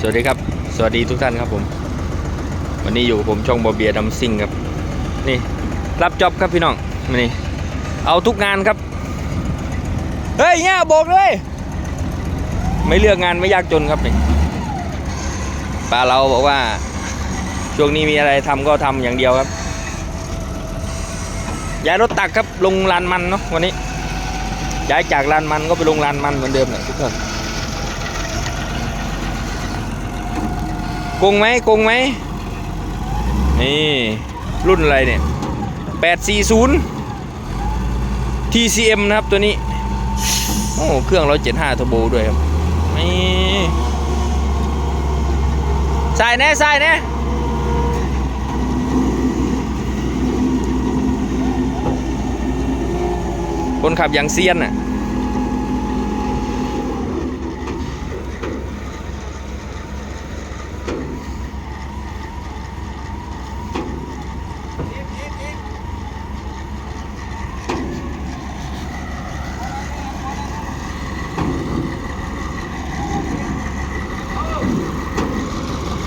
สวัสดีครับ สวัสดีทุกท่านครับผม วันนี้อยู่กับผมช่องบอเบียดัมซิงครับ นี่รับจ็อบครับพี่น้องมานี่เอาทุกงานครับ เฮ้ยเนี่ยบอกเลย ไม่เลือกงานไม่ยากจนครับนี่ป้าเราบอกว่า ช่วงนี้มีอะไรทำก็ทำอย่างเดียวครับย้ายรถตักครับลงลานมันเนาะวันนี้ย้ายจากลานมันก็ไปลงลานมันเหมือนเดิมแหละทุกคน กงไหมกงไหมนี่รุ่นอะไรเนี่ย840 TCM นะครับตัวนี้ โอ้เครื่อง 175เทอร์โบด้วยครับนี่ใส่แน่ใส่แน่คนขับอย่างเซียนน่ะ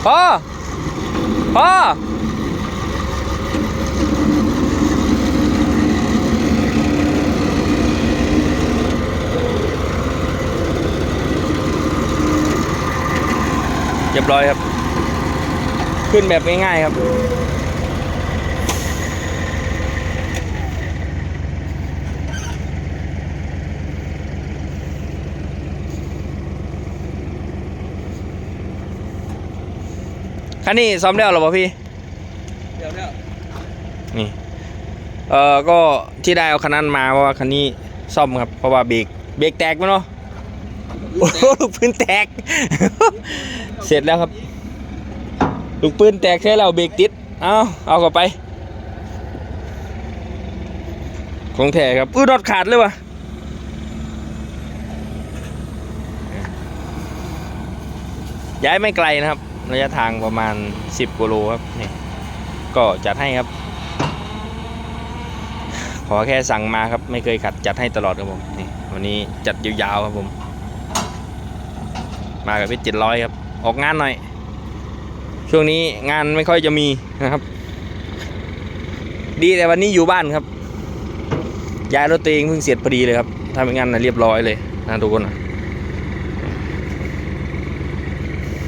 พ่อ พ่อ เรียบร้อยครับ ขึ้นแบบง่ายๆครับ คันนี้ซ้อมแล้วเหรอวะพี่เดี๋ยวเนี่ยนี่เอ่อก็ที่ได้เอาคันนั้นมาเพราะว่าคันนี้ซ่อมครับเพราะว่าเบรกเบรกแตกไหมเนาะโอ้โหลูกปืนแตก เสร็จแล้วครับ ลูกปืนแตกแค่เราเบรกติด เอาเอากลับไป ของแท้ครับอื้อรถขาดเลยวะย้ายไม่ไกลนะครับ ระยะทางประมาณ 10กิโลครับนี่ก็จัดให้ครับ ขอแค่สั่งมาครับ ไม่เคยขัดจัดให้ตลอดครับผมนี่วันนี้จัดยาวๆครับผม มากับพชรเจ็ดร้อยครับ ออกงานหน่อย ช่วงนี้งานไม่ค่อยจะมีนะครับ ดีแต่วันนี้อยู่บ้านครับย้ายรถตัวเองเพิ่งเสร็จพอดีเลยครับถ้าไม่งั้นนะเรียบร้อยเลยนะทุกคนนะ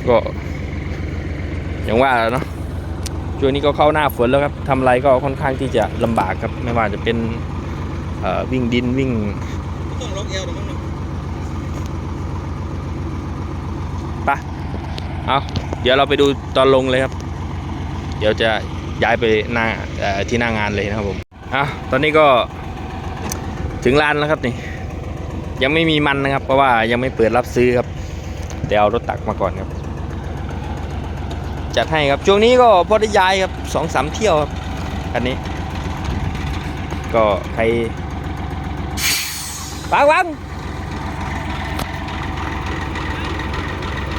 ก็ อย่างว่าเนาะช่วงนี้ก็เข้าหน้าฝนแล้วครับทำอะไรก็ค่อนข้างที่จะลำบากครับ ไม่ว่าจะเป็นวิ่งดินวิ่งต้องล็อกเอวเดี๋ยวมั้งปะเอาเดี๋ยวเราไปดูตอนลงเลยครับ เดี๋ยวจะย้ายไปหน้าที่หน้างานเลยนะครับผมอะตอนนี้ก็ถึงร้านแล้วครับนี่ยังไม่มีมันนะครับ เพราะว่ายังไม่เปิดรับซื้อครับเดี๋ยวเอารถตักมาก่อนครับ จัดให้ครับ ช่วงนี้ก็พอได้ย้ายครับสองสามเที่ยวครับอันนี้ ก็ใครปังวัง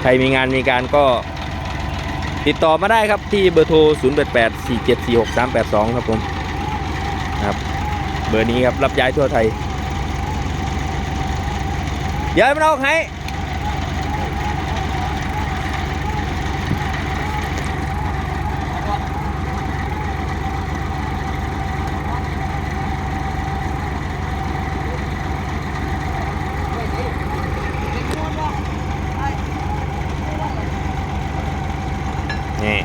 ใครมีงานมีการก็ติดต่อมาได้ครับที่เบอร์โทร 0 8 8 4 7 4 6 3 8 2 ครับผมครับ เบอร์นี้ครับ รับย้ายทั่วไทย เดี๋ยวมันออกให้ นี่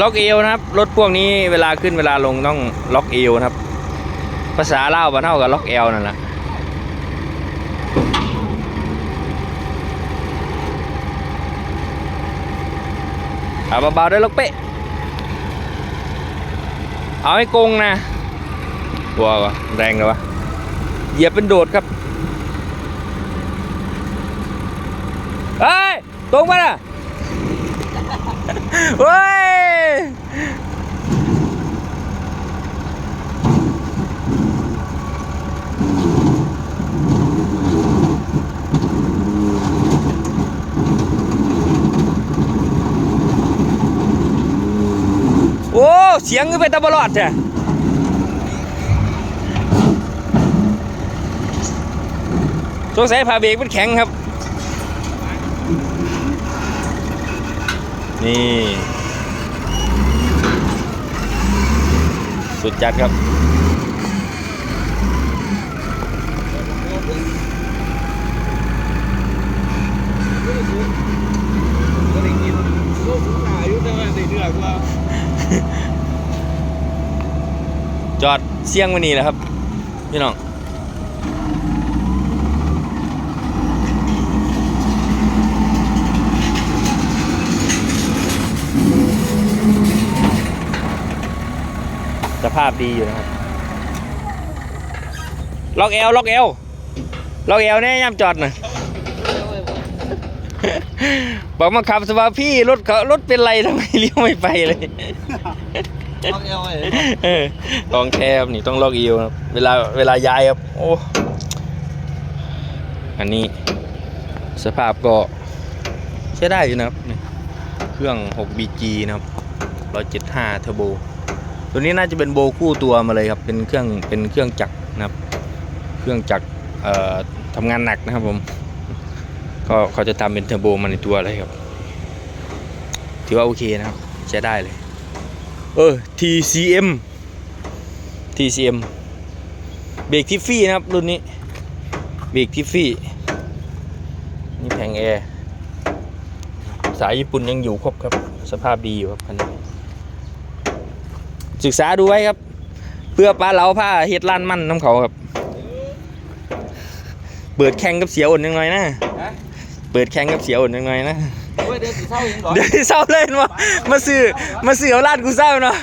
ล็อกเอวนะครับ รถพวกนี้เวลาขึ้นเวลาลงต้องล็อกเอวนะครับ ภาษาเล่าบานเท่ากับล็อกเอวนั่นแหละเอาเบาๆด้วยลูกเป๊ะ เอาให้โกงนะตัวแรงเลยวะเหยียบเป็นโดดครับ เฮ้ย ตรงมาน่ะ เฮ้ยโอ้เสียงก็เป็นตะบลอดจ้ะสงสัยพาเบรกมันแข็งครับ นี่ สุดจัดครับ จอดเสี่ยงวันนี้แล้วครับ พี่น้อง สภาพดีอยู่นะครับ ล็อกเอลล็อกเอลล็อกเอลแน่ย่ำจอดหน่อยบอกมาขับสบายพี่รถเขารถเป็นไรทำไมเลี้ยวไม่ไปเลยล็อกเอวไว้เออของแคบนี่ต้องล็อกอิวครับเวลาเวลาย้ายครับโอ้อันนี้สภาพก็ใช้ได้อยู่นะครับนี่เครื่อง 6BG นะครับ 175เทอร์โบ ตัวนี้น่าจะเป็นโบคู่ตัวมาเลยครับ เป็นเครื่องเป็นเครื่องจักรนะครับ เครื่องจักรทำงานหนักนะครับผมก็เขาจะทำเป็นเทอร์โบมาในตัวเลยครับ ถือว่าโอเคนะครับ ใช้ได้เลย เออ TCM TCM เบรกทิฟฟี่นะครับ รุ่นนี้ เบรกทิฟฟี่ นี่แผงแอร์ สายญี่ปุ่นยังอยู่ครบครับ สภาพดีอยู่ครับคันนี้ ศึกษาดูไว้ครับ เพื่อปลาเหลาผ้าเฮ็ดล้านมั่นน้ำเขาครับ เปิดแข่งกับเสียอ่อนยังไงนะฮะเปิดแข่งกับเสียอ่อนยังไงนะโอ้ยเดี๋ยวสิเศร้าเองเหรอเดี๋ยวเศร้าเล่นวะมาซื้อมาซื้อเอาล้านกูเศร้าเนาะ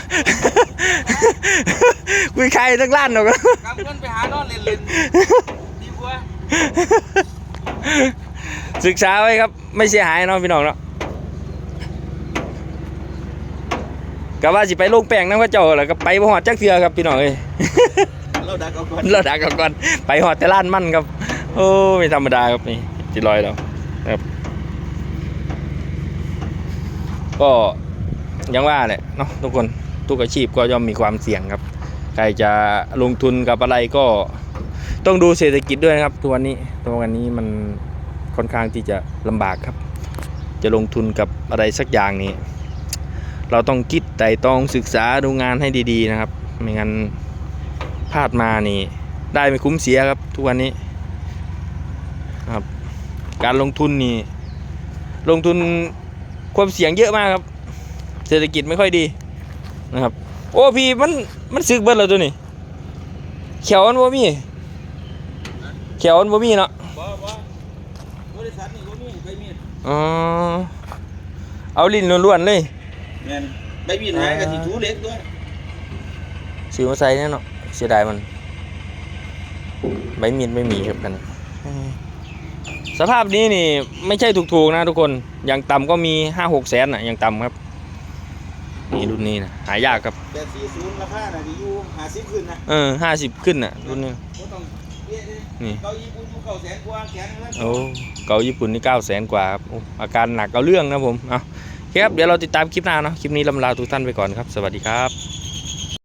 กูใครทั้งล้านเนาะกำเงินไปหานอนเล่นๆดีกว่าศึกษาไว้ครับ ไม่เสียหายเนาะพี่น้องเนาะ ก็ว่าสิไปลงแป้งน้ำพระเจ้าแล้วก็ไปบ่หอดจักเทือครับพี่น้องเอ้ยเราดักเอาก่อนเราดักกันก่อนไปหอดแต่ล้านมั่นครับ โอ้ไม่ธรรมดาครับนี่จิลอยเราครับ ก็ยังว่าแหละเนาะทุกคนทุกอาชีพก็ย่อมมีความเสี่ยงครับ ใครจะลงทุนกับอะไรก็ต้องดูเศรษฐกิจด้วยนะครับทุกวันนี้ทุกวันนี้มันค่อนข้างที่จะลำบากครับ จะลงทุนกับอะไรสักอย่างนี้ เราต้องคิดไต่ตรองศึกษาดูงานให้ดีๆนะครับ ไม่งั้นพลาดมานี่ ได้ไม่คุ้มเสียครับ ทุกวันนี้ครับ การลงทุนนี่ ลงทุนความเสี่ยงเยอะมากครับ เศรษฐกิจไม่ค่อยดีนะครับ โอ้พี่มันมันซึกเบิดแล้วตัวนี้เขียวมันบ่มีเขียวมันบ่มีเนาะบ่บ่บริษัทนี่บ่มีใบมีดอ๋อเอาลิ้นล้วนๆเลย แม่นใบมีดหายก็สิถูเหล็กด้วยซื้อมาใส่เนี่ยเนาะเสียดายมัน ใบมีดไม่มีครับกันสภาพนี้นี่ไม่ใช่ถูกๆนะทุกคนอย่างต่ำก็มีห้าหกแสนอะอย่างต่ำครับนี่รุ่นนี้นะหายากครับแต่40ราคาน่ะสิอยู่50ขึ้นนะเออห้าสิบขึ้นอะรุ่นนี้บ่ต้องเอ๊ะนี่เก้าอี้กูอยู่เก้าแสนกว่าแขนแล้วโอ้เกาญี่ปุ่นนี่เก้าแสนกว่าครับโอ้อาการหนักเอาเรื่องนะผมเอาโอเค ครับเดี๋ยวเราติดตามคลิปหน้าเนาะคลิปนี้ลำลาทุกท่านไปก่อนครับ สวัสดีครับ